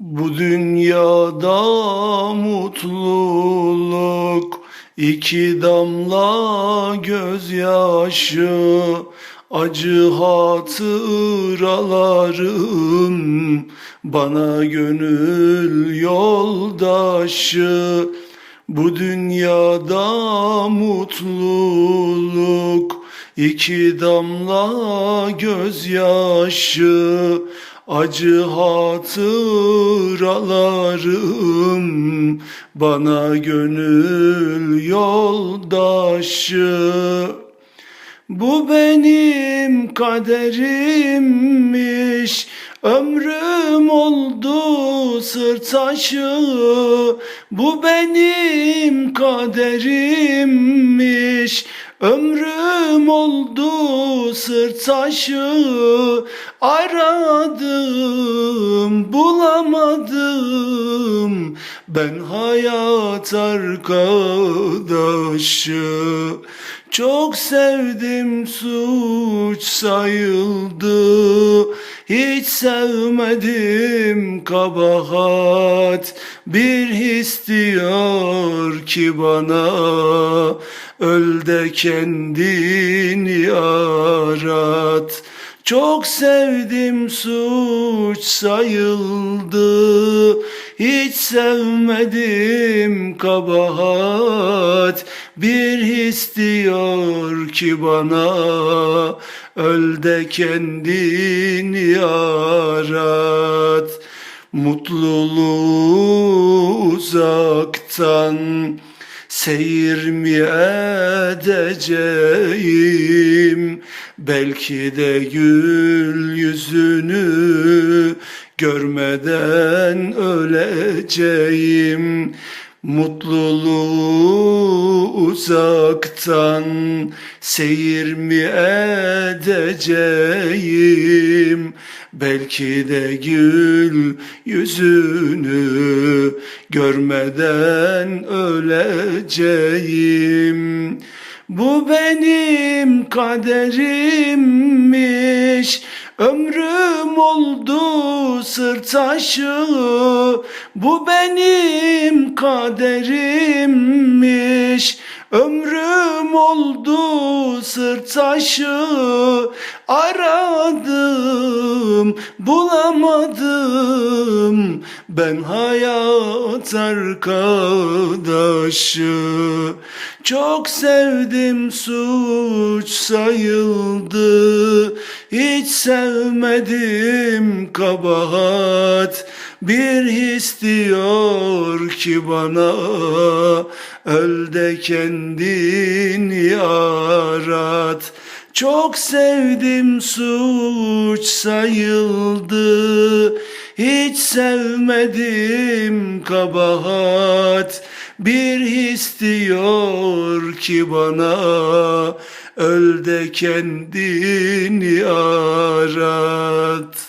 Bu dünyada mutluluk iki damla gözyaşı acı hatıralarım bana gönül yoldaşı. Bu dünyada mutluluk iki damla gözyaşı acı hatıralarım bana gönül yoldaşı. Bu benim kaderimmiş Ömrüm oldu sırt taşı. Bu benim kaderimmiş Ömrüm oldu sırt taşı Aradım bulamadım. Ben hayat arkadaşı Çok sevdim suç sayıldı. Hiç sevmedim kabahat Bir his diyor ki bana Öl de kendini arat. Çok sevdim suç sayıldı. Hiç sevmedim kabahat. Bir his diyor ki bana Öl de kendini arat Mutluluğu uzaktan Seyir mi edeceğim Belki de gül yüzünü Görmeden öleceğim. Mutluluğu uzaktan Seyir mi edeceğim Belki de gül yüzünü Görmeden öleceğim. Bu benim kaderimmiş. Ömrüm oldu sırt taşı. Bu benim kaderimmiş. Ömrüm oldu sırt taşı Aradım bulamadım. Ben hayat arkadaşı. Çok sevdim suç sayıldı. Hiç sevmedim kabahat Bir his diyor ki bana Öl de kendini arat çok sevdim suç sayıldı. Hiç sevmedim kabahat. Bir his diyor ki bana Öl de kendini arat